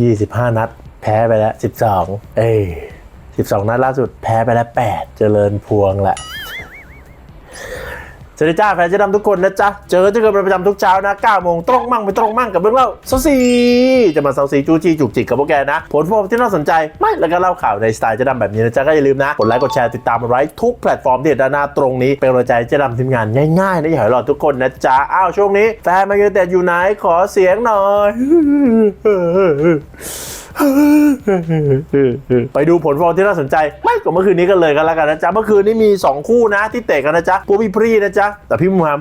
ยี่สิบห้านัด แพ้ไปแล้วสิบสองเอ้ยสิบสองนัดล่าสุดแพ้ไปแล้วแปดเจริญพวงแหละ สวัสดีจ้าแฟนเจะดำทุกคนนะจ๊ะ เจอเจอกันประจำทุกเช้านะ9โมงตรงมั่งไปตรงมั่งกับเรื่องเล่าเซาซีจะมาเซาซีจูจีจุกจิกกับพวกแกนะ ผลโพลที่น่าสนใจ ไม่แล้วก็เล่าข่าวในสไตล์เจะดำแบบนี้นะจ๊ะก็อย่าลืมนะ กดไลค์กดแชร์ติดตามมาไว้ทุกแพลตฟอร์มที่ด้านหน้าตรงนี้ เป็นกำลังใจเจะดำทีมงานง่ายๆนะอย่าให้รอดทุกคนนะจ๊ะ อ้าวช่วงนี้แฟนมายูเต็ดอยู่ไหนขอเสียงหน่อย ไปดูผลฟอร์มที่น่าสนใจ ไม่ก็เมื่อคืนนี้กันเลยกันแล้วกันนะจ๊ะ เมื่อคืนนี้มี 2 คู่นะที่เตะกันนะจ๊ะพวกพี่พรีนะจ๊ะ แต่พี่มูฮัม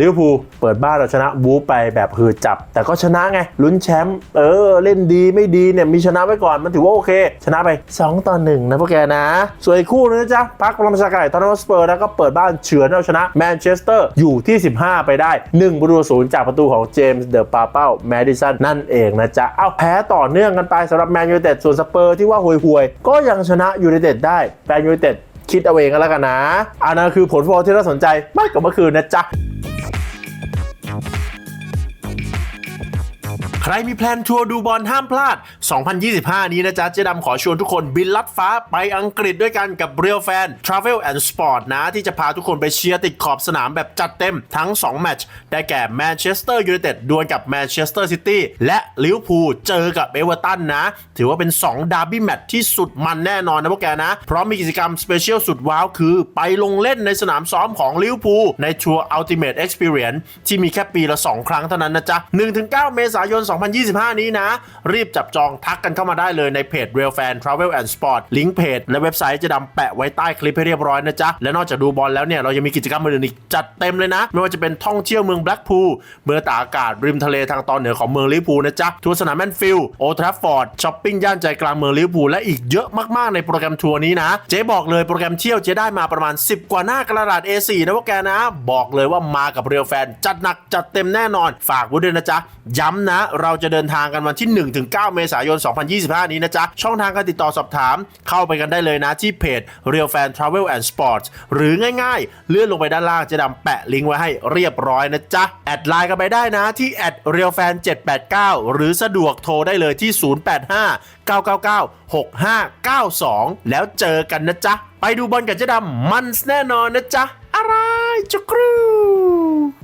ลิเวอร์พูลเปิดบ้านเราชนะบู๊ไปแบบหืดจับ แต่ก็ชนะไงลุ้นแชมป์เออ เล่นดีไม่ดีเนี่ยมีชนะไว้ก่อนมันถือว่าโอเค ชนะไป 2 ต่อ 1 นะพวกแกนะ ส่วนอีกคู่นึงนะจ๊ะพักพลังประชาไก่ตอนนั้นสเปอร์นะก็เปิดบ้านเฉือนเอาชนะแมนเชสเตอร์อยู่ที่ 15 ไปได้1ประตูศูนย์จากประตูของเจมส์เดอะปาเป้าแมดิสันนั่นเองนะจ๊ะเอาแพ้ต่อเนื่องกันไปสำหรับแมนยูไนเต็ดส่วนสเปอร์ที่ว่าห่วยๆก็ยังชนะยูไนเต็ดได้แมนยูไนเต็ด คิดเอาเองกันแล้วกันนะอันนั้นคือผลฟุตบอลที่น่าสนใจมากกว่าเมื่อคืนนะจ๊ะ ใครมีแพลนทัวร์ดูบอลห้ามพลาด 2025 นี้นะจ๊ะ เจ๊ดำขอชวนทุกคนบินลัดฟ้าไปอังกฤษด้วยกันกับ Real Fan Travel and Sport นะ ที่จะพาทุกคนไปเชียร์ติดขอบสนามแบบจัดเต็มทั้ง 2 แมตช์ ได้แก่แมนเชสเตอร์ยูไนเต็ดดวลกับแมนเชสเตอร์ซิตี้และลิเวอร์พูลเจอกับเอเวอร์ตันนะ ถือว่าเป็น 2 ดาร์บี้แมตช์ที่สุดมันแน่นอนนะพวกแกนะ เพราะมีกิจกรรมสเปเชียลสุดว้าวคือ ไปลงเล่นในสนามซ้อมของลิเวอร์พูลในทัวร์ Ultimate Experience ที่มีแค่ปีละ 2 ครั้งเท่านั้นนะจ๊ะ1-9 เมษายน2025 นี้นะ รีบจับจองทักกันเข้ามาได้เลยในเพจ Real Fan Travel and Sport ลิงก์เพจและเว็บไซต์จะดำแปะไว้ใต้คลิปให้เรียบร้อยนะจ๊ะ และนอกจากดูบอลแล้วเนี่ย เรายังมีกิจกรรมอื่นอีกจัดเต็มเลยนะ ไม่ว่าจะเป็นท่องเที่ยวเมืองแบล็กพูลเมืองตากอากาศริมทะเลทางตอนเหนือของเมืองลิเวอร์พูลนะจ๊ะทัวร์สนามแมนฟิลด์โอทราฟฟอร์ดช้อปปิ้งย่านใจกลางเมืองลิเวอร์พูลและอีกเยอะมากๆในโปรแกรมทัวร์นี้นะเจ๊บอกเลยโปรแกรมเที่ยวเจ๊ได้มาประมาณ 10 กว่าหน้ากระดาษ A4 นะพวกแกนะ บอกเลยว่ามากับเรียลแฟนจัดหนักจัดเต็มแน่นอนฝากไว้ด้วยนะจ๊ะย้ำนะเราจะเดินทางกันวันที่ 1-9 เมษายน 2025 นี้นะจ๊ะ ช่องทางการติดต่อสอบถาม เข้าไปกันได้เลยนะที่เพจ Real Fan Travel and Sports หรือง่ายๆ เลื่อนลงไปด้านล่างจะดำแปะลิงก์ไว้ให้เรียบร้อยนะจ๊ะ แอดไลน์กันไปได้นะที่แอด realfan 789 หรือสะดวกโทรได้เลยที่ 085 999 6592 แล้วเจอกันนะจ๊ะ ไปดูบอลกับเจ๊ดำมันแน่นอนนะจ๊ะ อะไรจุกรู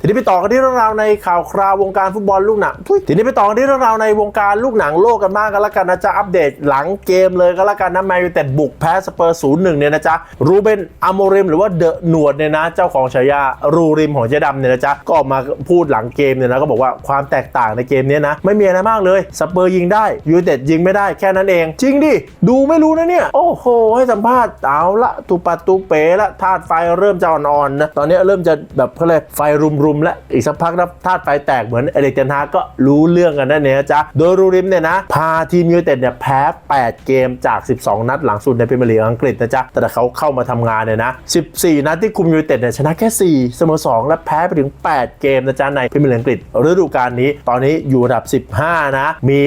ทีนี้ไปต่อกันที่เรื่องราวในข่าวคราววงการฟุตบอลลูกหนังทีนี้ไปต่อกันที่เรื่องราวในวงการลูกหนังโลกกันบ้างกันละกันนะจ๊ะอัปเดตหลังเกมเลยก็แล้วกันนะแมนยูไนเต็ดบุกแพ้สเปอร์ศูนย์หนึ่งเนี่ยนะจ๊ะรูเบนอโมริมหรือว่าเดอะหนวดเนี่ยนะ เจ้าของฉายารูริมของเจ๊ดำเนี่ยนะจ๊ะก็ออกมาพูดหลังเกมเนี่ยนะก็บอกว่าความแตกต่างในเกมเนี้ยนะไม่มีอะไรมากเลยสเปอร์ยิงได้ยูเต็ดยิงไม่ได้แค่นั้นเอง จริงดิดูไม่รู้นะเนี่ยโอ้โหให้สัมภาษณ์เอาละตุปัตุเป๋ละธาตุไฟเริ่มจะอ่อนๆนะตอนนี้เริ่มจะแบบเขาเลยไฟรุมๆแล้วอีกสักพักนะธาตุไฟแตกเหมือนเอเล็กเทนฮาก็รู้เรื่องกันนั่นเองจ๊ะโดยรูริมเนี่ยนะ พาทีมยูไนเต็ดเนี่ยแพ้ 8 เกมจาก 12 นัดหลังสุดในพรีเมียร์ลีกอังกฤษนะจ๊ะแต่เขาเข้ามาทำงานเนี่ยนะ 14 นัดที่คุมยูไนเต็ดเนี่ยชนะแค่ 4 เสมอ 2 และแพ้ไปถึง 8 เกมนะจ๊ะในพรีเมียร์ลีกอังกฤษฤดูกาลนี้ ตอนนี้อยู่อันดับ 15 นะ มี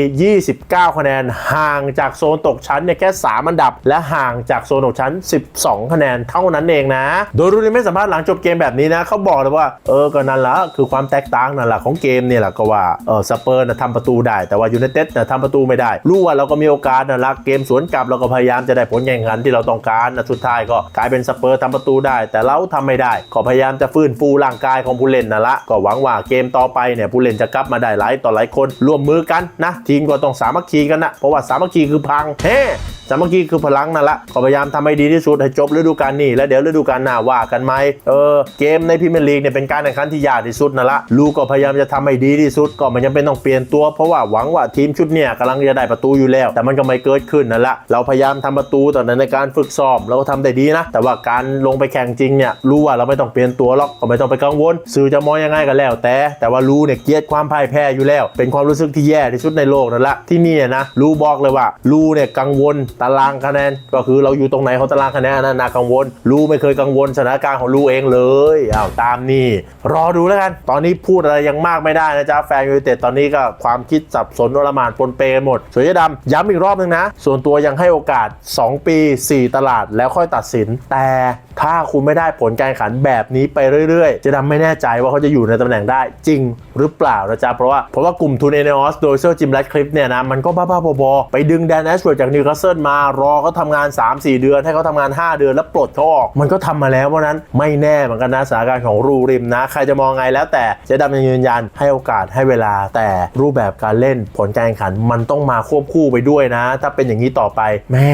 29 คะแนนห่างจากโซนตกชั้นเนี่ยแค่ 3 อันดับ และห่างจากโซนตกชั้น 12 คะแนนเท่านั้นเองนะ โดยรูริมไม่สัมภาษณ์หลังจบเกมแบบนี้นะเขาบอกเลยว่าเออก็นั่นละคือความแตกต่างนั่นแหละของเกมเนี่ยแหละก็ว่าเออสเปอร์นะทำประตูได้ แต่ว่ายูไนเต็ดนะทำประตูไม่ได้ รู้ว่าเราก็มีโอกาสนะละเกมสวนกลับเราก็พยายามจะได้ผลแข่งขันที่เราต้องการนะสุดท้ายก็กลายเป็นสเปอร์ทำประตูได้ แต่เราทำไม่ได้ ก็พยายามจะฟื้นฟูร่างกายของผู้เล่นนะละก็หวังว่าเกมต่อไปเนี่ยผู้เล่นจะกลับมาได้หลายต่อหลายคนร่วมมือกันนะทีมก็ต้องสามัคคีกันนะเพราะว่าสามัคคีคือพังเฮ้ สามัคคีคือพลังนั่นละก็พยายามทำให้ดีที่สุดให้จบฤดูกาลนี้แล้วเดี๋ยวฤดูกาลหน้าว่ากันไหมเออเกมในพรีเมียร์ลีกเนี่ยเป็นการแข่งขันที่ยากที่สุดนั่นละลูกก็พยายามจะทำให้ดีที่สุดก็ไม่จำเป็นต้องเปลี่ยนตัว เพราะว่าหวังว่าทีมชุดเนี่ยกำลังจะได้ประตูอยู่แล้ว แต่มันก็ไม่เกิดขึ้นนั่นละเราพยายามทำประตูตอนนั้นในการฝึกซ้อมเราก็ทำได้ดีนะ แต่ว่าการลงไปแข่งจริงเนี่ยรู้ว่าเราไม่ต้องเปลี่ยนตัวหรอกก็ไม่ต้องไปกังวลสื่อจะมองยังไงก็แล้ว แต่แต่ว่ารู้เนี่ยเกียดความพ่ายแพ้อยู่แล้ว เป็นความรู้สึกที่แย่ที่สุดในโลกนั่นละที่นี่นะรู้บอกเลยว่ารู้เนี่ยกังวลตารางคะแนน ก็คือเราอยู่ตรงไหนของตารางคะแนนนั่นน่ากังวลลูไม่เคยกังวลสถานการณ์ของลูเองเลยอ้าวตามนี่รอดูแล้วกัน ตอนนี้พูดอะไรยังมากไม่ได้นะจ๊ะแฟนยูไนเต็ดตอนนี้ก็ความคิดสับสนโอลมานปนเปกันหมดสวยดำย้ำอีกรอบนึงนะ ส่วนตัวยังให้โอกาส 2 ปี 4 ตลาดแล้วค่อยตัดสิน แต่ถ้าคุณไม่ได้ผลการแข่งขันแบบนี้ไปเรื่อยๆ จะดำไม่แน่ใจว่าเขาจะอยู่ในตำแหน่งได้จริงหรือเปล่านะจ๊ะเพราะว่าเพราะว่ากลุ่มทุนเอเนอสโดยเซอร์จิมแรดคลิปเนี่ยนะมันก็บ้าๆบอๆไปดึงแดนแอชเวิร์ดจากนิวคาสเซิลมารอเขาทำงาน 3-4 เดือน ให้เขาทำงาน 5 เดือนแล้วปลดเขาออก มันก็ทำมาแล้วเพราะนั้นไม่แน่เหมือนกันนะสถานการณ์ของรูริมนะ ใครจะมองไงแล้วแต่เจ๊ดำยังยืนยันให้โอกาสให้เวลา แต่รูปแบบการเล่นผลการแข่งขัน มันต้องมาควบคู่ไปด้วยนะ ถ้าเป็นอย่างนี้ต่อไป แม่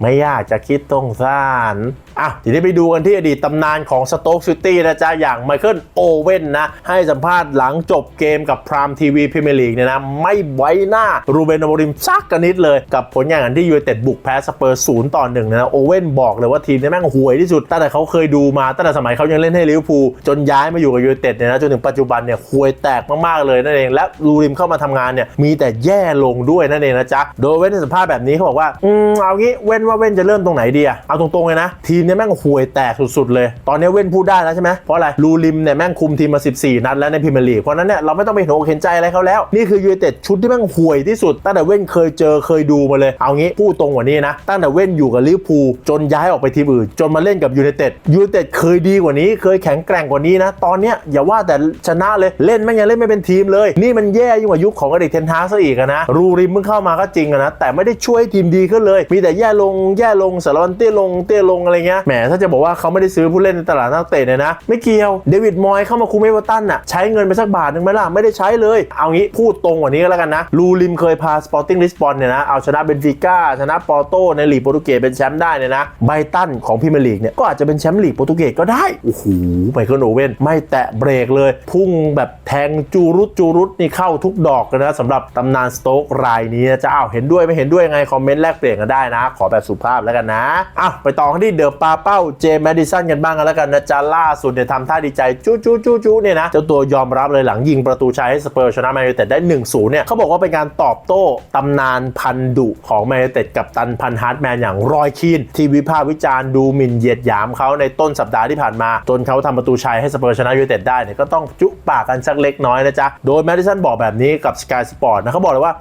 ไม่ยากจะคิดต้องสร้างอะทีนี้ไปดูกันที่อดีตตำนานของสโต๊กซิตี้นะจ๊ะ อย่างไมเคิลโอเว่นนะ ให้สัมภาษณ์หลังจบเกมกับพรามทีวีพรีเมียร์ลีกเนี่ยนะ ไม่ไว้หน้ารูเบนอโมริมซักกันนิดเลยกับผลงานที่ยูไนเต็ดบุกแพ้สเปอร์ศูนย์ต่อหนึ่งนะโอเว่นบอกเลยว่าทีมนี้แม่งห่วยที่สุดตั้งแต่เขาเคยดูมาตั้งแต่สมัยเขายังเล่นให้ลิเวอร์พูลจนย้ายมาอยู่กับยูไนเต็ดเนี่ยนะจนถึงปัจจุบันเนี่ยห่วยแตกมากๆเลยนั่นเอง และรูริมเข้ามาทำงานเนี่ยมีแต่แย่ลงด้วยนั่นเองนะจ๊ะโดยเว้นในสัมภาษณ์แบบนี้เขาบอกว่าอืมเอางี้เว้นว่าเว้นจะเริ่มตรงไหนดีอะเอาตรงๆเลยนะ ทีมเนี่ยแม่งห่วยแตกสุดๆเลย ตอนนี้เว้นพูดได้แล้วใช่ไหมเพราะอะไรรูริมเนี่ยแม่งคุมทีมมา 14 นัดแล้วในพรีเมียร์ลีกเพราะนั้นเนี่ยเราไม่ต้องไปเห็นอกเห็นใจอะไรเขาแล้วนี่คือยูไนเต็ดชุดที่แม่งห่วยที่สุดตั้งแต่เว้นเคยเจอเคยดูมาเลยเอางี้พูดตรงกวานี้นะ ตั้งแต่เว้นอยู่กับลิเวอร์พูลจนย้ายออกไปทีมอื่น จนมาเล่นกับยูไนเต็ดยูไนเต็ดเคยดีกว่านี้ เคยแข็งแกร่งกว่านี้นะ ตอนเนี้ยอย่าว่าแต่ชนะเลยเล่นแม่ยังเล่นไม่เป็นทีมเลย นี่มันแย่ยิ่งกว่ายุคของอดีตเทนฮากซะอีกนะรูริมมึงเข้ามาก็จริงนะแต่ไม่ได้ช่วยให้ทีมดีขึ้นเลย มีแต่แย่ลงแย่ลงสารวันเตี้ยลงเตี้ยลงอะไรเงี้ยแหมถ้าจะบอกว่าเขาไม่ได้ซื้อผู้เล่นในตลาดนักเตะเนี่ยนะไม่เกี่ยวเดวิดมอยเข้ามาคุมเอเวอร์ตันน่ะใช้เงินไปสักบาทหนึ่งไหมล่ะไม่ได้ใช้เลย เอางี้พูดตรงกว่านี้ก็แล้วกันนะลูริมเคยพาสปอร์ติ้งลิสบอนเนี่ยนะเอาชนะเบนฟิก้าชนะปอโตในลีกโปรตุเกสเป็นแชมป์ได้เนี่ยนะไบตันของพรีเมลีกเนี่ยก็อาจจะเป็นแชมป์ลีกโปรตุเกสก็ได้ โอ้โหไมเคิลโอเว่นไม่แตะเบรกเลย พุ่งแบบแทงจูรุดจูรุดนี่เข้าทุกดอกเลยนะสำหรับตำนานสโต๊กรายนี้นะจะอ้าวเห็นด้วยไม่เห็นด้วยไง คอมเมนต์แลกเปลี่ยนกันได้นะ ขอแบบสุภาพแล้วกันนะอ้าวไปต่อกันที่เดอะปาเป้าเจมแมดิสันกันบ้างกันแล้วกันนะจ๊ะล่าสุดเนี่ยทำท่าดีใจจู้จู้จู้จู้เนี่ยนะเจ้าตัวยอมรับเลยหลังยิงประตูชัยให้สเปอร์ชนะแมนยูเต็ดได้1-0เนี่ยเขาบอกว่าเป็นการตอบโต้ตำนานพันดุของแมนยูเต็ดกับตันพันฮาร์ดแมนอย่างรอยคีนที่วิพากษ์วิจารณ์ดูหมิ่นเหยียดหยามเขาในต้นสัปดาห์ที่ผ่านมา จนเขาทำประตูชัยให้สเปอร์ชนะยูไนเต็ดได้เนี่ยก็ต้องจุปากกันสักเล็กน้อยนะจ๊ะโดยแมดิสันบอกแบบนี้กับสกายสปอร์ตนะเขาบอกเลยว่า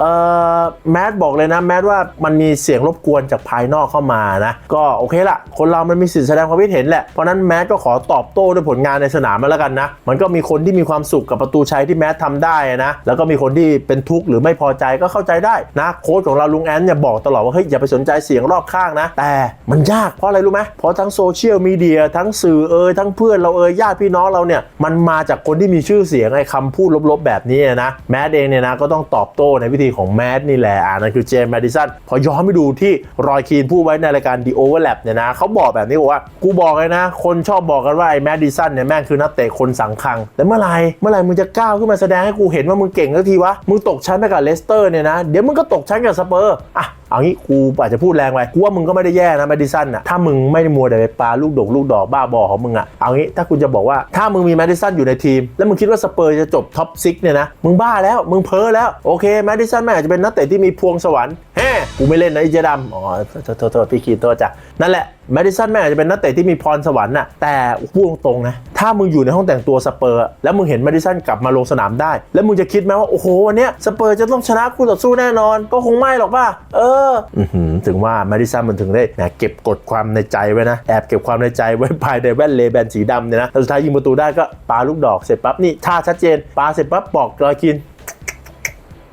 เอ่อแมทบอกเลยนะแมทว่ามันมีเสียงรบกวนจากภายนอกเข้ามานะ ก็โอเคละคนเรามันมีสิทธิแสดงความคิดเห็นแหละ เพราะนั้นแมทก็ขอตอบโต้ด้วยผลงานในสนามมาแล้วกันนะ มันก็มีคนที่มีความสุขกับประตูชัยที่แมททำได้นะ แล้วก็มีคนที่เป็นทุกข์หรือไม่พอใจก็เข้าใจได้นะโค้ชของเราลุงแอนเนี่ยบอกตลอดว่าเฮ้ยอย่าไปสนใจเสียงรอบข้างนะ แต่มันยากเพราะอะไรรู้ไหมเพราะทั้งโซเชียลมีเดียทั้งสื่อเอยทั้งเพื่อนเราเอยญาติพี่น้องเราเนี่ยมันมาจากคนที่มีชื่อเสียงไอ้คำพูดลบๆแบบนี้นะแมทเองเนี่ยนะก็ต้องตอบโต้ในวิธีของแมดนี่แหละอ่านั่นคือเจมส์แมดิสันพอย้อนไปดูที่รอยคีนพูดไว้ในรายการ The Overlap เนี่ยนะเขาบอกแบบนี้บอกว่ากูบอกเลยนะ คนชอบบอกกันว่าไอ้แมดิสันเนี่ยแม่งคือนักเตะคนสังคัง แต่เมื่อไหร่เมื่อไหร่มึงจะก้าวขึ้นมาแสดงให้กูเห็นว่ามึงเก่งสักทีวะมึงตกชั้นไปกับเลสเตอร์เนี่ยนะเดี๋ยวมึงก็ตกชั้นกับสเปอร์อะ เอางี้กูอาจจะพูดแรงไปกูว่ามึงก็ไม่ได้แย่นะแมดิสันอะถ้ามึงไม่ได้มัวแต่ไปปาลูกดกลูกดอกบ้าบอของมึงอะเอางี้ถ้าคุณจะบอกว่าถ้ามึงมีแมดิสันอยู่ในทีม แล้วมึงคิดว่าสเปอร์จะจบท็อปซิกเนี่ยนะมึงบ้าแล้วมึงเพ้อแล้วโอเคแมดิสันแม่อาจจะเป็นนักเตะที่มีพวงสวรรค์ แฮ่กูไม่เล่นนะไอ้เจดำอ๋อโทษโทษโทษพี่คีโทษจ้ะนั่นแหละแมดิสันแม่งอาจจะเป็นนักเตะที่มีพรสวรรค์น่ะแต่พูดตรงๆนะถ้ามึงอยู่ในห้องแต่งตัวสเปอร์ แล้วมึงเห็นแมดิสันกลับมาลงสนามได้ แล้วมึงจะคิดไหมว่าโอ้โหวันเนี้ยสเปอร์จะต้องชนะคู่ต่อสู้แน่นอน ก็คงไม่หรอกป่ะเอออถึงว่าแมดิสันมันถึงได้แหมเก็บกดความในใจไว้นะแอบเก็บความในใจไว้ภายในแว่นเลแบนสีดำเนี่ยนะแล้วสุดท้ายยิงประตูได้ก็ปาลูกดอกเสร็จปั๊บนี่ท่าชัดเจนปาเสร็จปั๊บบอกรอยคิน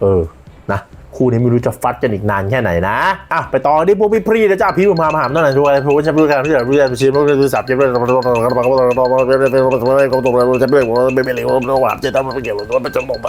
เออ คู่นี้ไม่รู้จะฟัดกันอีกนานแค่ไหนนะอะไปต่อที่พวกพี่พรีนะจ้าพี่ผมพามาหามนั่นแหละช่วยพวกฉันพูดกันที่เราพูดกันชิมพูดกันสับจะเป็นจะเป็นจะเป็นไม่เป็นเลยว่าหวานจะทำไม่เกี่ยวกับว่าจะบกไป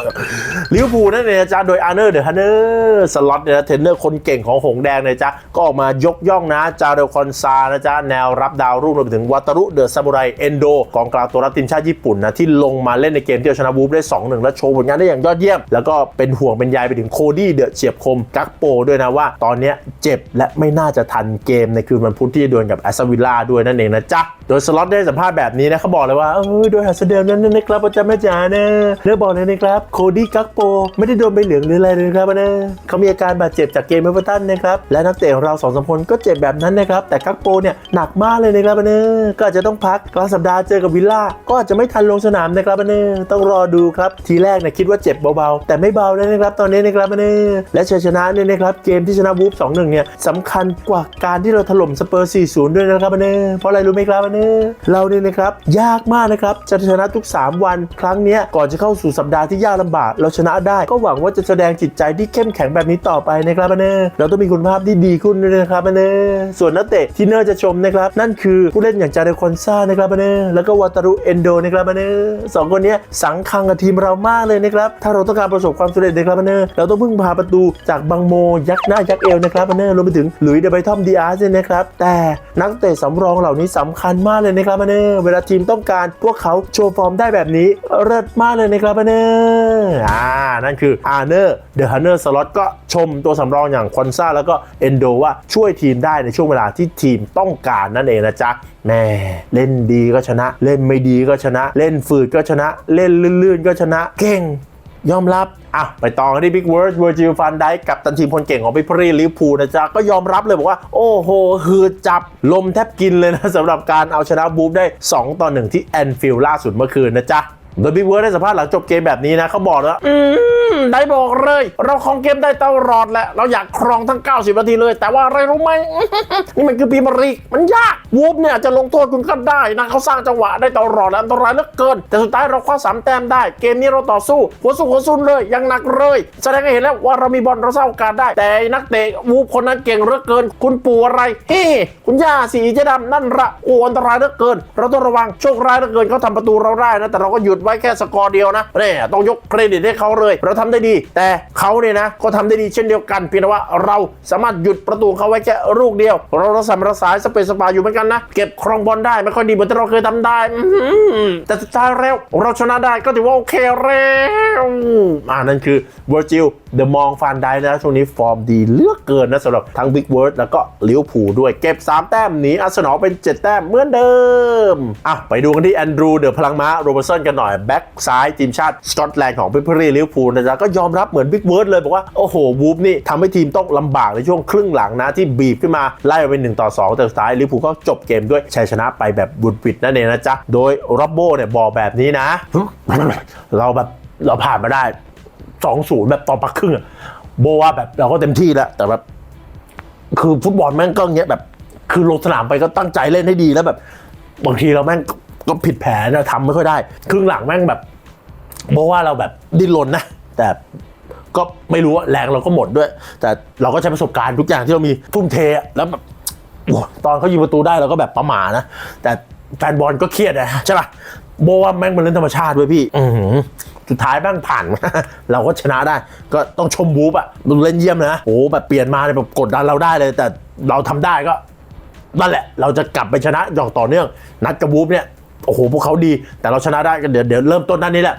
ลิวพูนั่นเองจ้าโดยอาร์เนอร์เดอะฮันเนอร์สล็อตเนี่ยเทรนเนอร์คนเก่งของหงแดงเนี่ยจ้าก็ออกมายกย่องนะจาเดลคอนซานะจ้าแนวรับดาวรุ่งรวมไปถึงวัตรุเดอะซามูไรเอนโดกองกลางตัวรับทีมชาติญี่ปุ่นนะที่ลงมาเล่นในเกมที่เอาชนะวูฟได้2-1และโชว์ผลงานได้อย่างยอดเยี่ยมแล้วก็เป็นห่วงเป็นใยไปถึงโคดี้เดอะเฉียบคมกักโปด้วยนะว่า ตอนนี้เจ็บและไม่น่าจะทันเกมในคืนวันพุธที่ดวลกับแอสตันวิลล่าด้วยนั่นเองนะจ๊ะ โดยสล็อตได้สัมภาษณ์แบบนี้นะเขาบอกเลยว่าเออโดยหัสเดลนั้นนะครับอาจารย์แม่จ๋านะเนื้อบอกเลยนะครับโคดี้กักโปไม่ได้โดนใบเหลืองหรืออะไรเลยครับนะเขามีอาการบาดเจ็บจากเกมเอเวอร์ตันนะครับและนักเตะของเราสองสามคนก็เจ็บแบบนั้นนะครับแต่กักโปเนี่ยหนักมากเลยนะครับนะก็อาจจะต้องพักกลางสัปดาห์เจอกับวิลล่าก็อาจจะไม่ทันลงสนามนะครับนะต้องรอดูครับทีแรกเนี่ยคิดว่าเจ็บเบาๆแต่ไม่เบาเลยนะครับตอนนี้นะครับนะและชัยชนะเนี่ยนะครับเกมที่ชนะวูฟ2-1เนี่ยสำคัญกว่าการที่เราถล่มสเปอร์ 4-0 ด้วยนะครับนะเพราะอะไรรู้ไหมครับนะเราเนี่ยนะครับยากมากนะครับจะชนะทุก 3 วันครั้งนี้ก่อนจะเข้าสู่สัปดาห์ที่ยากลำบาก เราชนะได้ก็หวังว่าจะแสดงจิตใจที่เข้มแข็งแบบนี้ต่อไปนะครับนะเราต้องมีคุณภาพที่ดีขึ้นด้วยนะครับนะส่วนนักเตะที่เนอร์จะชมนะครับ นั่นคือผู้เล่นอย่างจาเรคอนซ่านะครับนะแล้วก็วาตารุเอนโดนะครับนะสองคนนี้สังคังกับทีมเรามากเลยนะครับถ้าเราต้องการประสบความสำเร็จนะครับนเราต้องพึ่งพาประตูจากบังโม ยักษ์หน้ายักษ์เอวนะครับนะรวมไปถึงหลุยเดบไบทอมดีอาร์สเนี่ยนะครับ แต่นักเตะสำรองเหล่านี้สำคัญมากเลยนะครับนะเวลาทีมต้องการพวกเขาโชว์ฟอร์มได้แบบนี้เลิศมากเลยนะครับนะอ่านั่นคืออาร์เนอร์เดอะฮันเนอร์สล็อตก็ชมตัวสำรองอย่างคอนซ่าแล้วก็เอนโดว่าช่วยทีมได้ในช่วงเวลาที่ทีมต้องการนั่นเองนะจ๊ะแม่เล่นดีก็ชนะ เล่นไม่ดีก็ชนะ เล่นฝืดก็ชนะ เล่นลื่นๆก็ชนะ เก่ง ยอมรับอะไปต่อกันที่บิ๊กเวิร์ดเวอร์จิลฟันไดกับตันทีมคนเก่งของพี่พรีลิพูนะจ๊ะ ก็ยอมรับเลยบอกว่า โอ้โห คือจับลมแทบกินเลยนะสำหรับการเอาชนะบูฟได้ 2 ต่อ 1 ที่แอนฟิลด์ล่าสุดเมื่อคืนนะจ๊ะ โดยบิ๊กเวิร์ดได้สัมภาษณ์หลังจบเกมแบบนี้นะเขาบอกเลยว่าอืมได้บอกเลย เราครองเกมได้ตลอดแหละเราอยากครองทั้ง 90 นาทีเลย แต่ว่าอะไรรู้ไหมนี่มันคือพรีมียร์ลีกมันยากวูฟเนี่ยจะลงโทษคุณก็ได้นะเขาสร้างจังหวะได้ตลอดและอันตรายเหลือเกิน แต่สุดท้ายเราคว้าสามแต้มได้ เกมนี้เราต่อสู้ หัวสู้หัวซุนเลยยังหนักเลย แสดงให้เห็นแล้วว่าเรามีบอลเราสร้างโอกาสได้ แต่นักเตะวูฟคนนั้นเก่งเหลือเกิน คุณปู่อะไรเฮ้คุณย่าสีเจดำนั่นละโอ้อันตรายเหลือเกิน เราต้องระวังโชคร้ายเหลือเกินเขาทำประตูเราได้นะแต่เราก็หยุดไว้แค่สกอร์เดียวนะเนี่ยต้องยกเครดิตให้เขาเลย เราทำได้ดี แต่เขาเนี่ยนะก็ทำได้ดีเช่นเดียวกันเพียงแต่ว่าเราสามารถหยุดประตูเขาไว้แค่ลูกเดียว เราเราสามารถสายสเปซสปาอยู่เหมือนกันนะ เก็บครองบอลได้ไม่ค่อยดีเหมือนที่เราเคยทำได้ แต่สุดท้ายแล้วเราชนะได้ก็ถือว่าโอเคแล้วอ่านั่นคือเวอร์จิล เดอะมองฟานไดนะช่วงนี้ฟอร์มดีเลือกเกินนะสำหรับทั้งบิ๊กเวิร์ดแล้วก็ลิเวอร์พูลด้วยเก็บ 3 แต้มหนีอาร์เซนอลเป็น 7 แต้มเหมือนเดิมอะไปดูกันที่แอนดรูเดอะพลังม้าโรเบอร์สันกันหน่อยแบ็กซ้ายทีมชาติสกอตแลนด์ของพิพรีลิเวอร์พูลนะจ๊ะก็ยอมรับเหมือนบิ๊กเวิร์ดเลยบอกว่าโอ้โหวูฟนี่ทำให้ทีมต้องลำบากในช่วงครึ่งหลังนะที่บีบขึ้นมาไล่ไปเป็น1ต่อ 2 แต่สุดท้ายลิเวอร์พูลก็จบเกมด้วยชัยชนะไปแบบบุดบิดนั่นเองนะจ๊ะโดยร็อบโบเนี่ยบอกแบบนี้นะเราแบบเราผ่านมาได้ สองศูนย์แบบตอนพักครึ่งอะโบว่าแบบเราก็เต็มที่แล้ว แต่แบบ คือฟุตบอลแม่งก็อย่างเงี้ยแบบ คือลงสนามไปก็ตั้งใจเล่นให้ดีแล้วแบบ บางทีเราแม่งก็ผิดแผนนะทำไม่ค่อยได้ ครึ่งหลังแม่งแบบโบว่าเราแบบดิ้นรนนะแต่ก็ไม่รู้ว่าแรงเราก็หมดด้วย แต่เราก็ใช้ประสบการณ์ทุกอย่างที่เรามีทุ่มเทแล้วแบบตอนเขายิงประตูได้เราก็แบบประหมานะ แต่แฟนบอลก็เครียดนะใช่ป่ะโบว่าแม่งเป็นเรื่องธรรมชาติเว้ยพี่ อื สุดท้ายแม่งผ่าน เราก็ชนะได้ ก็ต้องชมบูฟอะดูเล่นเยี่ยมนะโอ้แบบเปลี่ยนมาเนี่ยแบบกดดันเราได้เลย แต่เราทำได้ก็นั่นแหละ เราจะกลับไปชนะอย่างต่อเนื่อง นัดกับบูฟเนี่ยโอ้โหพวกเขาดี แต่เราชนะได้ก็เดี๋ยวเดี๋ยวเริ่มต้นนั่นนี่แหละ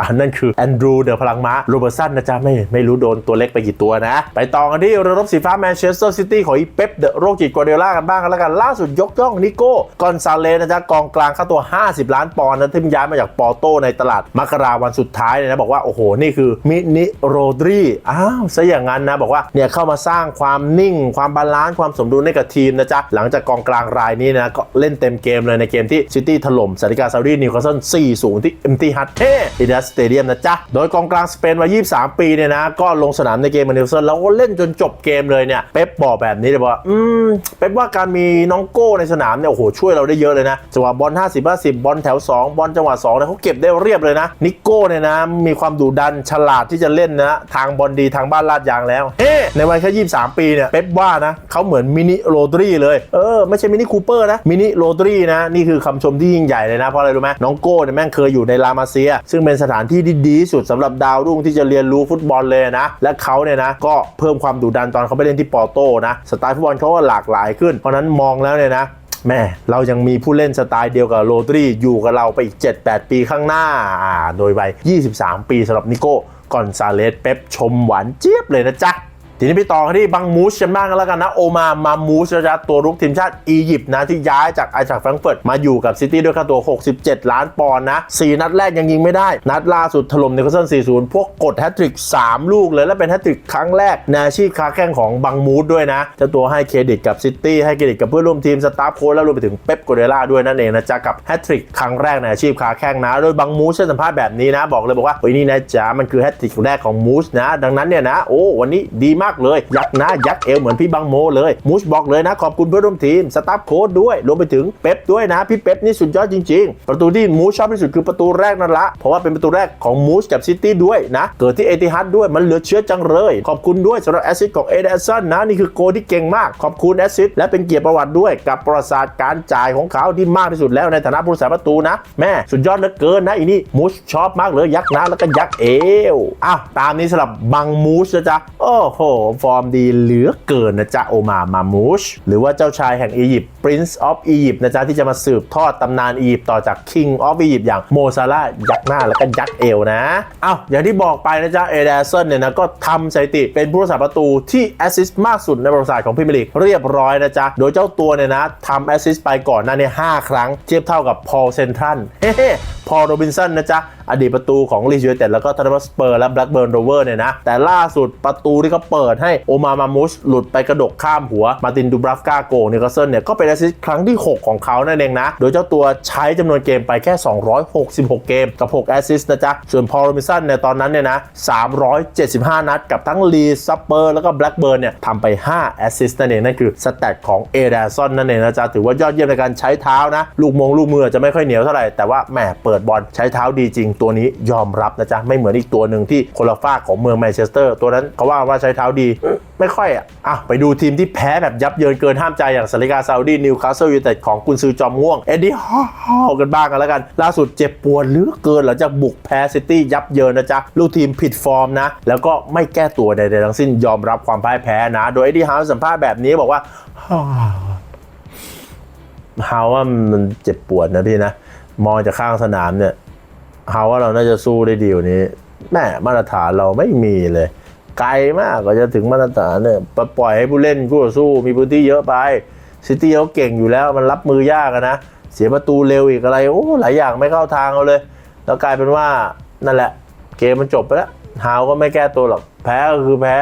อ่านั่นคือแอนดรูเดอะพลังม้าโรเบอร์สันนะจ๊ะไม่ไม่รู้โดนตัวเล็กไปกี่ตัวนะ ไปต่อกันที่เรือรบสีฟ้าแมนเชสเตอร์ซิตี้ของอีเป๊ปเดอะโรคจิตกัวเดล่ากันบ้างกันแล้วกันล่าสุดยกย่องนิโก้กอนซาเลสนะจ๊ะกองกลางค่าตัว 50 ล้านปอนด์นะที่ย้ายมาจากปอร์โตในตลาดมกราวันสุดท้ายเลยนะบอกว่าโอ้โหนี่คือมินิโรดรีอ้าวซะอย่างนั้นนะบอกว่าเนี่ยเข้ามาสร้างความนิ่ง ความบาลานซ์ความสมดุลให้กับทีมนะจ๊ะหลังจากกองกลางรายนี้นะก็เล่นเต็มเกมเลยในเกมที่ซิตี้ถล่มสาริกาซาอุดีนิวคาสเซิล4-0ที่เอ็มตีฮัตเท่อินดัสสเตเดียมนะจ๊ะ โดยกองกลางสเปนวัย 23 ปีเนี่ยนะ ก็ลงสนามในเกมมานิวคาสเซิลแล้วก็เล่นจนจบเกมเลยเนี่ย เป๊ปบอกแบบนี้เลยว่า อืม เป๊ปว่าการมีน้องโก้ในสนามเนี่ย โอ้โห ช่วยเราได้เยอะเลยนะ จังหวะบอล 50 50 บอลแถว 2 บอลจังหวะ2เนี่ยเขาเก็บได้เรียบเลยนะ นิโก้เนี่ยนะ มีความดุดันฉลาดที่จะเล่นนะ ทางบอลดีทางบ้านลาดยางแล้วเฮ้ในวัยแค่23 ปีเนี่ย เป๊ปว่านะเขาเหมือนมินิโรดรีเลย เออ ไม่ใช่มินิคูเปอร์นะ มินิโรดรีนะ นี่คือคำชมที่ยิ่งใหญ่เลยนะ เพราะอะไรรู้ไหมน้องโก้เนี่ยแม่งเคยอยู่ในลามาเซีย ซึ่งเป็นสถานที่ที่ดีสุดสำหรับดาวรุ่งที่จะเรียนรู้ฟุตบอลเลยนะ และเขาเนี่ยนะก็เพิ่มความดุดันตอนเขาไปเล่นที่ปอร์โตนะสไตล์ฟุตบอลเขาก็หลากหลายขึ้น เพราะนั้นมองแล้วเนี่ยนะแม่เรายังมีผู้เล่นสไตล์เดียวกับโรดรีอยู่กับเราไปอีก 7-8 ปีข้างหน้าอ่าโดยวัย23 ปีสำหรับนิโก้กอนซาเลสเป๊ปชมหวานเจี๊ยบเลยนะจ๊ะ ทีนี้ไปต่อที่บังมูชกันบ้างกันแล้วกันนะโอมามามูชนะจ๊ะตัวรุกทีมชาติอียิปต์นะที่ย้ายจากไอจากแฟรงเฟิร์ตมาอยู่กับซิตี้ด้วยค่าตัว 67 ล้านปอนด์นะ 4 นัดแรกยังยิงไม่ได้ นัดล่าสุดถล่มนิวคาสเซิล4-0 พวกกดแฮตทริก 3 ลูกเลย และเป็นแฮตทริกครั้งแรกในอาชีพค้าแข่งของบังมูชด้วยนะเจ้าตัวให้เครดิตกับซิตี้ให้เครดิตกับเพื่อนร่วมทีมสตาฟโค้ชและรวมไปถึงเป๊ปโกเดล่าด้วยนั่นเองนะจ๊ะกับแฮตทริกครั้งแรกในอาชีพค้าแข่งนะ โดยบังมูชให้สัมภาษณ์แบบนี้นะ บอกเลยบอกว่าเฮ้ยนี่นะจ๊ะมันคือแฮตทริกแรกของมูชนะ ดังนั้นเนี่ยนะโอ้วันนี้ดีมากเลย ยักหน้ายักเอวเหมือนพี่บังโมเลยมูชบอกเลยนะ ขอบคุณเพื่อนร่วมทีมสตาฟโค้ชด้วยรวมไปถึงเป๊ปด้วยนะ พี่เป๊ปนี่สุดยอดจริง ๆ ประตูที่มูชชอบที่สุดคือประตูแรกนั่นละเพราะว่าเป็นประตูแรกของมูชกับซิตี้ด้วยนะเกิดที่เอติฮัดด้วยมันเหลือเชื่อจังเลย ขอบคุณด้วยสำหรับแอสซิสต์ของเอเดอร์สันนะนี่คือโกที่เก่งมากขอบคุณแอสซิสต์และเป็นเกียรติประวัติด้วยกับประวัติศาสตร์การจ่ายของเขาที่มากที่สุดแล้วในฐานะผู้รักษาประตูนะ แม่สุดยอดเหลือเกินนะอีนี่มูชชอบมากเลยยักหน้าแล้วก็ยักเอวอ้าวตามนี้สำหรับบังมูชนะจ๊ะโอ้โหฟอร์มดีเหลือเกินนะจ๊ะโอมามามูชหรือว่าเจ้าชายแห่งอียิปต์ Prince of Egypt นะจ๊ะที่จะมาสืบทอดตำนานอียิปต์ต่อจาก King of Egypt อย่างโมซาลายักหน้าแล้วก็ยักเอวนะอ้าวอย่างที่บอกไปนะจ๊ะเอเดอร์สันเนี่ยนะก็ทำสถิติเป็นผู้รักษาประตูที่แอสซิสต์มากสุดในประวัติศาสตร์ของพรีเมียร์ลีกเรียบร้อยนะจ๊ะโดยเจ้าตัวเนี่ยนะทำแอสซิสต์ไปก่อนหน้านี้5ครั้งเทียบเท่ากับพอลเซนทรันเฮ้ พอลโรบินสันนะจ๊ะ อดีตประตูของลีดยูไนเต็ดแล้วก็ทันบอร์สเปอร์และแบล็กเบิร์นโรเวอร์เนี่ยนะ แต่ล่าสุดประตูที่เขาเปิดให้โอมามามุสหลุดไปกระดกข้ามหัว มาตินดูบราฟกาโกนิวคาสเซิลเนี่ยก็เป็นแอสซิสต์ครั้งที่ 6 ของเขานั่นเองนะ โดยเจ้าตัวใช้จำนวนเกมไปแค่ 266 เกมกับ 6 แอสซิสต์นะจ๊ะ ส่วนพอลโรบินสันเนี่ยตอนนั้นเนี่ยนะ 375 นัดกับทั้งลีดซัปเปอร์แล้วก็แบล็กเบิร์นเนี่ยทำไป 5 แอสซิสต์นั่นเองนั่นคือสแตทของเอเดอร์ซอนนั่นเองนะจ๊ะถือว่ายอดเยี่ยมในการใช้เท้านะลูกมงลูกมือจะไม่ค่อยเหนียวเท่าไหร่แต่ว่าแหมเปิดบอลใช้เท้าดีจริงตัวนี้ยอมรับนะจ๊ะ ไม่เหมือนอีกตัวหนึ่งที่คนละฝากของเมืองแมนเชสเตอร์ ตัวนั้นเขาว่าว่าใช้เท้าดีไม่ค่อยอะอะไปดูทีมที่แพ้แบบยับเยินเกินห้ามใจอย่างสาริกาซาอุดีนิวคาสเซิลยูไนเต็ดของกุนซือจอมง่วง เอ็ดดี้ฮอลกันบ้างกันแล้วกัน ล่าสุดเจ็บปวดเหลือเกินหลังจากบุกแพ้ซิตี้ยับเยินนะจ๊ะ ลูกทีมผิดฟอร์มนะ แล้วก็ไม่แก้ตัวใดๆทั้งสิ้นยอมรับความพ่ายแพ้นะ โดยเอ็ดดี้ฮาวสัมภาษณ์แบบนี้บอกว่าฮาวว่ามันเจ็บปวดนะพี่นะ มองจากข้างสนามเนี่ยฮาว่าเราน่าจะสู้ได้ดีกว่านี้แม่มาตรฐานเราไม่มีเลย ไกลมากกว่าจะถึงมาตรฐานเนี่ยปปล่อยให้ผู้เล่นคู่ต่อสู้มีพื้นที่เยอะไปซิตี้เขาเก่งอยู่แล้วมันรับมือยากนะ เสียประตูเร็วอีกอะไรโอ้หลายอย่างไม่เข้าทางเราเลย แล้วกลายเป็นว่านั่นแหละ เกมมันจบไปแล้วฮาวก็ไม่แก้ตัวหรอกแพ้ก็คือแพ้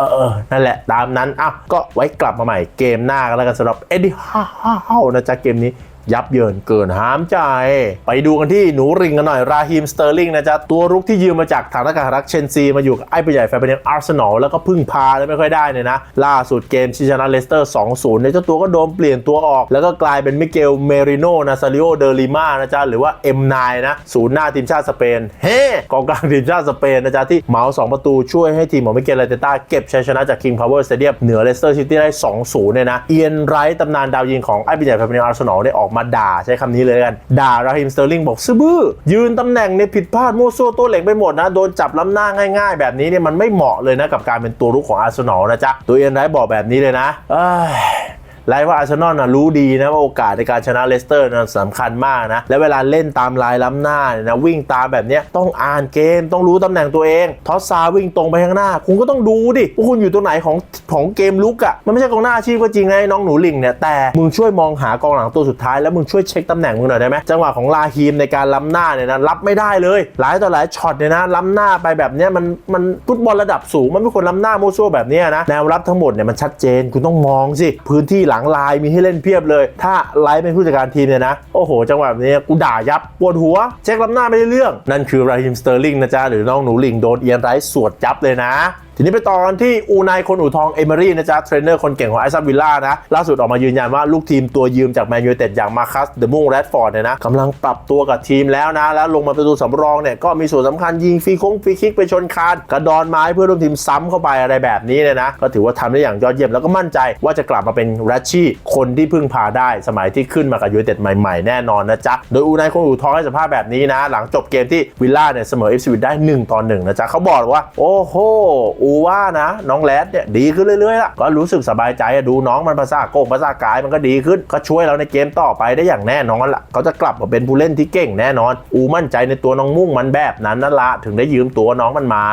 ออเออนั่นแหละตามนั้นอ้าวก็ไว้กลับมาใหม่เกมหน้ากันแล้วกันสำหรับเอ็ดดี้ฮ่าฮ่าฮ่านะจ๊ะเกมนี้ ยับเยินเกินห้ามใจ ไปดูกันที่หนูริงกันหน่อย ราฮิมสเตอร์ลิงนะจ๊ะ ตัวรุกที่ยืมมาจากฐานอากาศรักเชนซี มาอยู่กับไอ้ผู้ใหญ่แฟนเป็นอาร์เซนอลแล้วก็พึ่งพาได้ไม่ค่อยได้เนี่ยนะ ล่าสุดเกมชิชนะเลสเตอร์ 2-0 เนี่ยเจ้าตัวก็โดนเปลี่ยนตัวออก แล้วก็กลายเป็นมิเกลเมริโนนาซาริโอเดอริมานะจ๊ะ หรือว่า M9 นะศูนย์หน้าทีมชาติสเปนเฮ้กองกลางทีมชาติสเปนนะจ๊ะที่เหมาสองประตูช่วยให้ทีมของมิเกลเลเตต้าเก็บชัยชนะจาก King Power Stadium เหนือเลสเตอร์ซิตี้ได้ 2-0 เนี่ยนะเอียนไรท์ตำนานดาวยิงของไอ้บิญญาแฟนเป็นอาร์เซนอลได้ออกมาด่าใช้คำนี้เลยกัน ด่าราฮิมสเตอร์ลิงบอกซื้อบื้อ ยืนตำแหน่งในผิดพลาดมั่วซั่วตัวเหล็กไปหมดนะ โดนจับล้าหน้าง่ายๆ แบบนี้เนี่ยมันไม่เหมาะเลยนะกับการเป็นตัวรุกของอาร์เซนอลนะจ๊ะตัวเอียนไรท์บอกแบบนี้เลยนะ ไลฟ์ว่าอาร์เซนอลนะรู้ดีนะว่าโอกาสในการชนะเลสเตอร์นะสำคัญมากนะ และเวลาเล่นตามลายล้ำหน้าเนี่ยนะวิ่งตามแบบนี้ต้องอ่านเกมต้องรู้ตำแหน่งตัวเอง ทอสซาวิ่งตรงไปข้างหน้า คุณก็ต้องดูดิว่าคุณอยู่ตรงไหนของของเกมลุกอะ่ะมันไม่ใช่กองหน้าอาชีพก็จริงนะไอ้น้องหนูหลิงเนี่ยแต่มึงช่วยมองหากองหลังตัวสุดท้ายแล้วมึงช่วยเช็คตำแหน่งมึงหน่อยได้ไหมจังหวะของลาฮีมในการล้ำหน้าเนี่ยนะรับไม่ได้เลย หลายต่อหลายช็อตเนี่ยนะล้ำหน้าไปแบบนี้มันมันฟุตบอลระดับสูงมันไม่ควรล้ำหน้าโมวซั่วแบบนี้นะแนวรับทั้งหมดเนี่ยมันชัดเจนคุณต้องมองสิพื้นที่หลังลายมีให้เล่นเพียบเลย ถ้าไลฟ์เป็นผู้จัดการทีมเนี่ยนะ โอ้โห จังหวะแบบนี้กูด่ายับปวดหัว เช็คลำหน้าไม่ได้เรื่อง นั่นคือราฮิมสเตอร์ลิงนะจ๊ะหรือน้องหนูลิงโดนเอียนไรท์สวดยับเลยนะทีนี้ไปต่อกันที่อูนายคนอู่ทองเอเมอรี่นะจ๊ะเทรนเนอร์คนเก่งของไอซับวิลล่านะ ล่าสุดออกมายืนยันว่าลูกทีมตัวยืมจากแมนยูเต็ดอย่างมาคัสเดอะมุงแรดฟอร์ดเนี่ยนะกำลังปรับตัวกับทีมแล้วนะ แล้วลงมาเป็นตัวสำรองเนี่ย ก็มีส่วนสำคัญยิงฟรีคงฟรีคิกไปชนคานกระดอนไม้เพื่อร่วมทีมซ้ำเข้าไปอะไรแบบนี้เนี่ยนะ ก็ถือว่าทำได้อย่างยอดเยี่ยมแล้วก็มั่นใจว่าจะกลับมาเป็นแรชชี่คนที่พึ่งพาได้สมัยที่ขึ้นมากับยูเต็ดใหม่ๆแน่นอนนะจ๊ะโดยอูนายคนอู่ทองให้สัมภาษณ์แบบนี้นะ หลังจบเกมที่วิลล่าเนี่ยเสมอเอฟซีได้1ต่อ1นะจ๊ะเขาบอกว่าโอ้โหอูว่านะ น้องแรดเนี่ยดีขึ้นเรื่อยๆละก็รู้สึกสบายใจดูน้องมันภาษาโกงภาษากายมันก็ดีขึ้น ก็ช่วยเราในเกมต่อไปได้อย่างแน่นอนละเขาจะกลับมาเป็นผู้เล่นที่เก่งแน่นอน อูมั่นใจในตัวน้องมุ่งมันแบบนั้นนั่นละถึงได้ยืมตัวน้องมันมา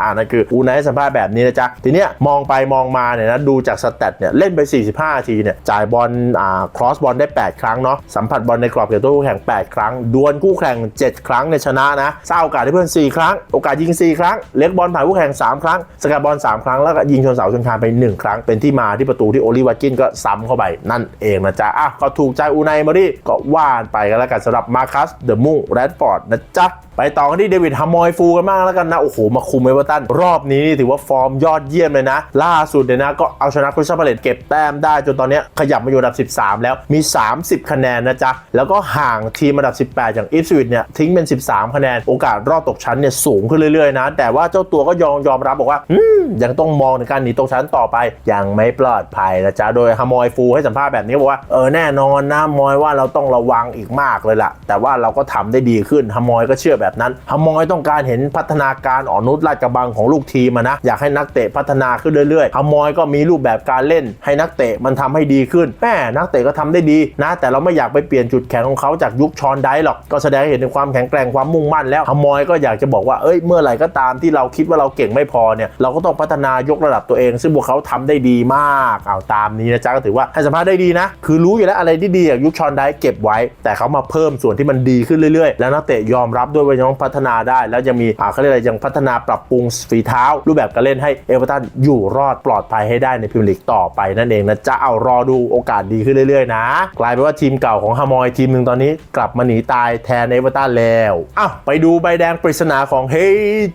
อ่านั่นคืออูในสัมภาษณ์แบบนี้นะจ๊ะทีเนี้ยมองไปมองมาเนี่ยนะดูจากสแตทเนี่ยเล่นไป 45นาทีเนี่ยจ่ายบอลอ่าครอสบอลได้ 8 ครั้งเนาะสัมผัสบอลในกรอบเขตโทษคู่แข่ง 8 ครั้ง ดวลคู่แข่ง 7 ครั้งในชนะนะสร้างโอกาสให้เพื่อน 4 ครั้ง โอกาสยิง 4 ครั้ง เล็กบอลผ่านคู่แข่ง 3 ครั้งสกัดบอล3 ครั้งแล้วก็ยิงชนเสาชนคานไป 1 ครั้ง เป็นที่มาที่ประตูที่โอลิวัตกินก็ซ้ำเข้าไปนั่นเองนะจ๊ะอะก็ถูกใจอูไนมารีก็ว่านไปกันแล้วกันสำหรับมาคัสเดอะมุงแรดฟอร์ดนะจ๊ะ ไปต่อกันที่เดวิดฮามอยฟูกันมากแล้วกันนะ โอ้โห มาคุมเอเวอร์ตัน รอบนี้นี่ถือว่าฟอร์มยอดเยี่ยมเลยนะ ล่าสุดเนี่ยนะ ก็เอาชนะคริสตัลพาเลตเก็บแต้มได้ จนตอนนี้ขยับมาอยู่อันดับ 13 แล้วมี 30 คะแนนนะจ๊ะ แล้วก็ห่างทีมอันดับ 18 อย่างอีฟสวิตเนี่ยทิ้งเป็น 13 คะแนน โอกาสรอดตกชั้นเนี่ยสูงขึ้นเรื่อยๆนะ แต่ว่าเจ้าตัวก็ยอมยอมรับบอกว่าอยังต้องมองในการหนีตกชั้นต่อไปยังไม่ปลอดภัยนะจ๊ะโดยฮามอยฟูให้สัมภาษณ์แบบนี้บอกว่าเออแน่นอนนะมอยว่าเราต้องระวังอีกมากเลยล่ะ แต่ว่าเราก็ทำได้ดีขึ้นฮามอยก็เชื่อแบบนั้นฮามอยต้องการเห็นพัฒนาการอ่อนนุชลาดกระบังของลูกทีมนะอยากให้นักเตะพัฒนาขึ้นเรื่อยๆฮามอยก็มีรูปแบบการเล่น ให้นักเตะมันทำให้ดีขึ้นแม่นักเตะก็ทำได้ดีนะ แต่เราไม่อยากไปเปลี่ยนจุดแข็งของเขาจากยุคชอนได้หรอกก็แสดงให้เห็นถึงความแข็งแกร่งความมุ่งมั่นแล้วฮามอยก็อยากจะบอกว่าเอ้ยเมื่อไหร่ก็ตามที่เราคิดว่าเราเก่งไม่พอเนี่ยเราก็ต้องพัฒนายกระดับตัวเอง ซึ่งพวกเขาทำได้ดีมากเอาตามนี้นะจ๊ะก็ถือว่าให้สัมภาษณ์ได้ดีนะ คือรู้อยู่แล้วอะไรที่ดีอย่างยุคชอนไดเก็บไว้ แต่เขามาเพิ่มส่วนที่มันดีขึ้นเรื่อยๆ แล้วนักเตะยอมรับด้วยว่ายังต้องพัฒนาได้ แล้วยังมีอ่าเขาเรียกอะไรยังพัฒนาปรับปรุงฝีเท้า รูปแบบการเล่นให้เอเวอร์ตันอยู่รอดปลอดภัยให้ได้ในพรีเมียร์ลีกต่อไปนั่นเองนะจ๊ะเอารอดูโอกาสดีขึ้นเรื่อยๆนะ กลายเป็นว่าทีมเก่าของฮามอยทีมหนึ่งตอนนี้กลับมาหนีตายแทนเอเวอร์ตันแล้วอ้าวไปดูใบแดงปริศนาของเฮ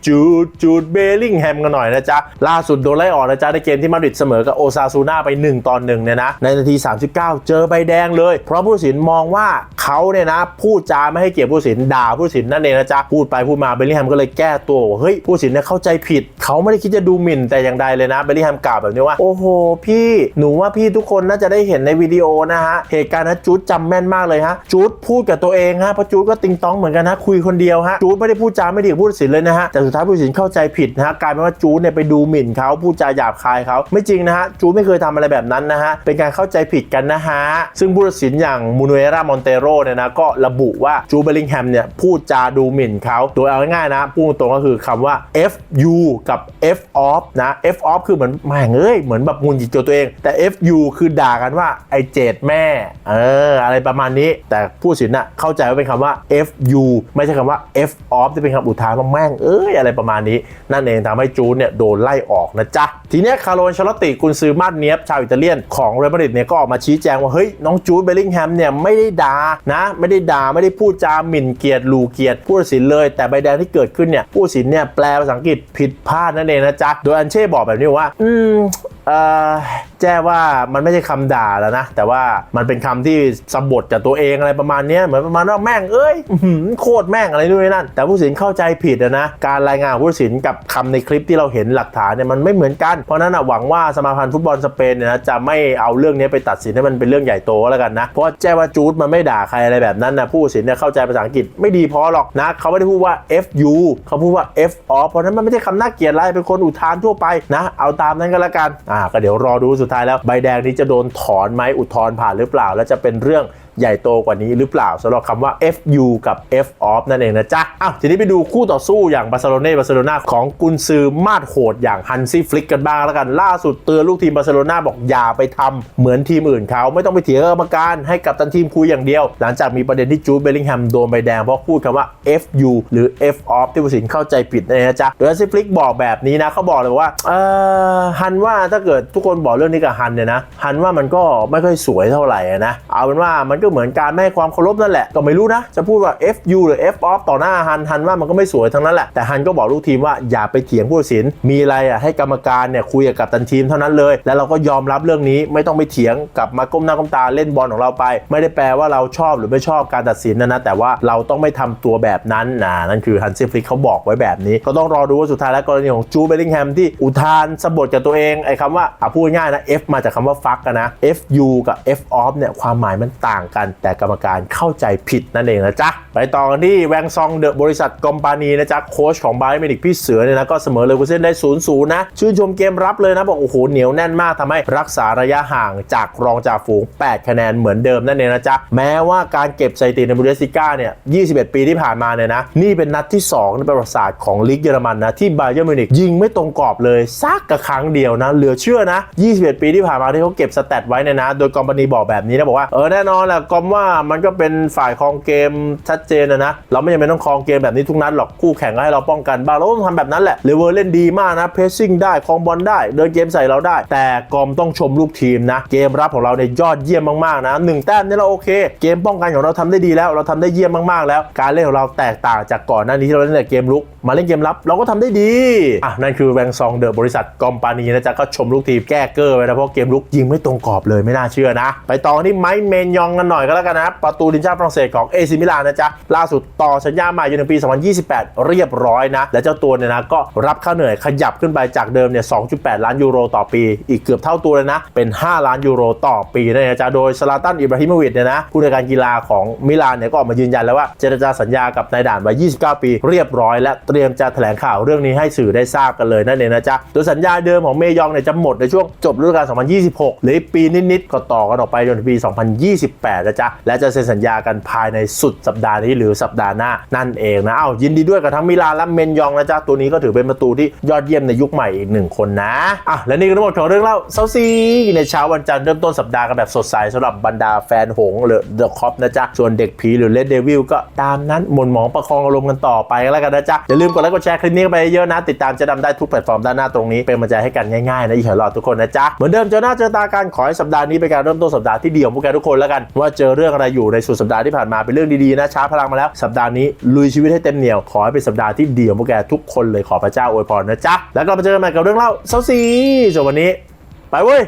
จูดจูดเบลลิงแฮมกันหน่อยนะจ๊ะล่าสุดโดนไล่ออกนะจ๊ะในเกมที่มาดริดเสมอกับโอซาซูน่าไป1ต่อ1เนี่ยนะในนาที 39 เจอใบแดงเลย เพราะผู้สินมองว่าเขาเนี่ยนะพูดจาไม่ให้เกียรติผู้สินด่าผู้สินนั่นเองนะจ๊ะ พูดไปพูดมาเบลลิงแฮมก็เลยแก้ตัวว่าเฮ้ยผู้สินเนี่ยเข้าใจผิด เขาไม่ได้คิดจะดูหมิ่นแต่อย่างใดเลยนะเบลลิงแฮมกล่าวแบบนี้ว่า โอ้โห พี่หนูว่าพี่ทุกคนน่าจะได้เห็นในวิดีโอนะฮะ เหตุการณ์นะจูดจำแม่นมากเลยฮะจูดพูดกับตัวเองฮะเพราะจูดก็ติงตองเหมือนกันนะคุยคนเดียวฮะจูดไม่ได้พูดจาไม่ดีกับผู้ตัดสินเลยนะฮะแต่สุดท้ายผู้ตัดสินเข้าใจผิดนะฮะกลายเป็นว่าจูดเนี่ยไปดูหมิ่นเขาพูดจาหยาบคายเขาไม่จริงนะฮะจูดไม่เคยทำอะไรแบบนั้นนะฮะเป็นการเข้าใจผิดกันนะฮะซึ่งผู้ตัดสินอย่างมูนูเอรามอนเตโรเนี่ยนะก็ระบุว่าจูเบลลิงแฮมเนี่ยพูดจาดูหมินเขาโดยเอาง่ายๆนะพูดตรงก็คือคำว่า fu กับ f off นะ f off คือเหมือนแม่งเอ้ยเหมือนแบบงุนหงิดเกี่ยวตัวเอง แต่ fu คือด่ากันว่าไอเจดแม่ เออ อะไรประมาณนี้ แต่ผู้สินน่ะเข้าใจว่าเป็นคำว่า fu ไม่ใช่คำว่า f off ที่เป็นคำอุทานว่าแม่งเอ้ยอะไรประมาณนี้ นั่นเองทำให้จูนเนี่ยโดนไล่ออกนะจ๊ะ ทีเนี้ยคาร์โลนชาลอตติกุนซือมาดเนียบชาวอิตาเลียนของเรอัลมาดริดเนี่ยก็ออกมาชี้แจงว่าเฮ้ยน้องจูดเบลลิงแฮมเนี่ยไม่ได้ด่านะ ไม่ได้ด่าไม่ได้พูดจาหมิ่นเกียรติลูเกียรติผู้ตัดสินเลย แต่ใบแดงที่เกิดขึ้นเนี่ยผู้สินเนี่ยแปลภาษาอังกฤษผิดพลาดนั่นเองนะจ๊ะโดยอันเช่บอกแบบนี้ว่า อืมแจ้ว่ามันไม่ใช่คำด่าแล้วนะ แต่ว่ามันเป็นคำที่สะบดจากตัวเองอะไรประมาณนี้เหมือนประมาณว่าแม่งเอ้ยโคตรแม่งอะไรนู่นนี่นั่น แต่ผู้สินเข้าใจผิดนะการรายงานผู้สินกับคำในคลิปที่เราเห็นหลักฐานเนี่ยมันไม่เหมือนกัน เพราะนั้นอะหวังว่าสมาพันธ์ฟุตบอลสเปนเนี่ยนะจะไม่เอาเรื่องนี้ไปตัดสินให้มันเป็นเรื่องใหญ่โตแล้วกันนะเพราะแจ้ว่าจูดมันไม่ด่าใครอะไรแบบนั้นนะผู้สินเนี่ยเข้าใจภาษาอังกฤษไม่ดีพอหรอกนะเขาไม่ได้พูดว่า fu เขาพูดว่า f off เพราะฉะนั้นมันไม่ใช่คำน่าเกลียดอะไรเป็นคนอุทานทั่วไปนะ เอาตามนั้นก็แล้วกันอ่าก็เดี๋ยวรอดูสุดท้ายแล้วใบแดงนี้จะโดนถอนไหมอุทธรณ์ผ่านหรือเปล่า แล้วจะเป็นเรื่องใหญ่โตกว่านี้หรือเปล่าสำหรับคำว่า FU กับ F off นั่นเองนะจ๊ะอ้าวทีนี้ไปดูคู่ต่อสู้อย่างบาร์เซโลนาบาร์เซโลนาของกุนซือมาดโหดอย่างฮันซี่ฟลิกกันบ้างแล้วกันล่าสุดเตือนลูกทีมบาร์เซโลนาบอกอย่าไปทำเหมือนทีมอื่นเขาไม่ต้องไปเถียงกับกรรมการให้กับตันทีมคุยอย่างเดียว หลังจากมีประเด็นที่จูดเบลลิงแฮมโดนใบแดงเพราะพูดคำว่า FU หรือ F off ที่ผู้สินเข้าใจผิดนั่นเองนะจ๊ะโดยฮันซี่ฟลิกบอกแบบนี้นะเขาบอกเลยว่าเออฮันว่าถ้าเกิดทุกคนบอกเรื่องนี้กับฮันเนี่ยนะฮันว่ามันก็ไม่ค่อยสวยเท่าไหร่นะเอาเป็นว่ามันก็เหมือนการไม่ให้ความเคารพนั่นแหละ ก็ไม่รู้นะ จะพูดว่า FU หรือ F off ต่อหน้าฮันฮันว่ามันก็ไม่สวยทั้งนั้นแหละ แต่ฮันก็บอกลูกทีมว่าอย่าไปเถียงผู้ตัดสิน มีอะไรอะให้กรรมการเนี่ยคุยกับตันทีมเท่านั้นเลย แล้วเราก็ยอมรับเรื่องนี้ไม่ต้องไปเถียงกลับมาก้มหน้าก้มตาเล่นบอลของเราไป ไม่ได้แปลว่าเราชอบหรือไม่ชอบการตัดสินนะนะแต่ว่าเราต้องไม่ทำตัวแบบนั้นนะนั่นคือฮันซี่ฟลิกเขาบอกไว้แบบนี้ ก็ต้องรอดูว่าสุดท้ายแล้วกรณีของจูเบลลิงแฮมที่อุทานสะบดกับตัวเองไอ้คำว่าอะพูดง่ายนะ F มาจากคำว่าฟักนะ FU กับ F off เนี่ยความหมายมันต่างกันแต่กรรมการเข้าใจผิดนั่นเองนะจ๊ะ ไปต่อกันที่แวงซองเดอะบริษัทกอมปานีนะจ๊ะ โค้ชของไบรท์เมนิกพี่เสือเนี่ยนะก็เสมอเลยกุเซนได้0ูนย์นะ ชื่นชมเกมรับเลยนะ บอกโอ้โหเหนียวแน่นมากทำให้รักษาระยะห่างจากรองจ่าฝูง 8 คะแนนเหมือนเดิมนั่นเองนะจ๊ะ แม้ว่าการเก็บสถิติในบูเดสติก้าเนี่ย21 ปีที่ผ่านมาเนี่ยนะนี่เป็นนัดที่ 2 ในประวัติศาสตร์ของลีกเยอรมันนะที่ไบเยอร์มิวนิกยิงไม่ตรงกรอบเลยสักกระครั้งเดียวนะเหลือเชื่อนะ 21 ปีที่ผ่านมาที่เขาเก็บสแตทไว้เนี่ยนะ โดยกอมปานีบอกแบบนี้นะบอกว่าเออแน่นอนแหละกอมว่ามันก็เป็นฝ่ายครองเกมชัดเจนนะนะ เราไม่จำเป็นต้องครองเกมแบบนี้ทุกนัดหรอกคู่แข่งก็ให้เราป้องกันบ้างเราต้องทำแบบนั้นแหละเลเวอร์เล่นดีมากนะเพรสซิ่งได้ครองบอลได้ เดินเกมใส่เราได้ แต่กอมต้องชมลูกทีมนะ เกมรับของเราเนี่ยยอดเยี่ยมมากๆนะหนึ่งแต้มนี่เราโอเค เกมป้องกันของเราทำได้ดีแล้ว เราทำได้เยี่ยมมากๆแล้ว การเล่นของเราแตกต่างจากก่อนหน้านี้ที่เราเล่นแต่เกมลุกมาเล่นเกมรับเราก็ทำได้ดีอะนั่นคือแวงซองเดอะบริษัทกอมปานีนะจ๊ะก็ชมลูกทีมแก้เกอร์ไว้นะเพราะเกมลุกยิงไม่ตรงกรอบเลยไม่น่าเชื่อนะ ไปต่อที่ไมค์เมนยองกันหน่อยก็แล้วกันนะประตูทีมชาติฝรั่งเศสของเอซิมิลานนะจ๊ะล่าสุดต่อสัญญาใหม่อยู่ในปี 2028 เรียบร้อยนะ และเจ้าตัวเนี่ยนะก็รับค่าเหนื่อยขยับขึ้นไปจากเดิมเนี่ย 2.8 ล้านยูโรต่อปี อีกเกือบเท่าตัวเลยนะ เป็น 5 ล้านยูโรต่อปีนะจ๊ะโดยสลาตันอิบราฮิมวิชเนี่ยนะผู้ในการกีฬาของมิลานเนี่ยก็ออกมายืนยันแล้วว่าเจรจาสัญญากับนายด่านวัย29 ปี เรียบร้อย และเตรียมจะแถลงข่าวเรื่องนี้ให้สื่อได้ทราบกันเลยนั่นเองนะจ๊ะโดยสัญญาเดิมของเมยองเนี่ยจะหมดในช่วงจบฤดูกาล 2026 หรือปีนิดๆก็ต่อกันออกไปจนถึงปี 2028นะจ๊ะ และจะเซ็นสัญญากันภายในสุดสัปดาห์นี้หรือสัปดาห์หน้านั่นเองนะเอ้ายินดีด้วยกับทั้งมิลานและเมนยองนะจ๊ะ ตัวนี้ก็ถือเป็นประตูที่ยอดเยี่ยมในยุคใหม่อีกหนึ่งคนนะอะและนี่ก็ทั้งหมดของเรื่องเล่าเซาซีในเช้าวันจันทร์เริ่มต้นสัปดาห์กันแบบสดใสสำหรับบรรดาแฟนหงหรือเดอะคอปนะจ๊ะส่วนเด็กผีหรือเลดเดวิลก็ตามนั้นหมุนหมองประคองอารมณ์กันต่อไปแล้วกันนะจ๊ะอย่าลืมกดไลค์กดแชร์คลิปนี้กันไปเยอะนะ ติดตามเจะดำได้ทุกแพลตฟอร์มด้านหน้าตรงนี้เป็นกำลังใจให้กันง่ายๆนะอีกหลอดทุกคนนะจ๊ะเหมือนเดิมเจอหน้าเจอตากันขอให้สัปดาห์นี้เป็นการเริ่มต้นสัปดาห์ที่ดีของพวกแกทุกคนแล้วกันว่าเจอเรื่องอะไรอยู่ในสุดสัปดาห์ที่ผ่านมาเป็นเรื่องดีๆนะช้าพลังมาแล้วสัปดาห์นี้ลุยชีวิตให้เต็มเหนียวขอให้เป็นสัปดาห์ที่ดีของพวกแกทุกคนเลยขอพระเจ้าอวยพรนะจ๊ะแล้วก็มาเจอกันใหม่กับเรื่องเล่าเซาซีส่วนวันนี้ ไปเว้ย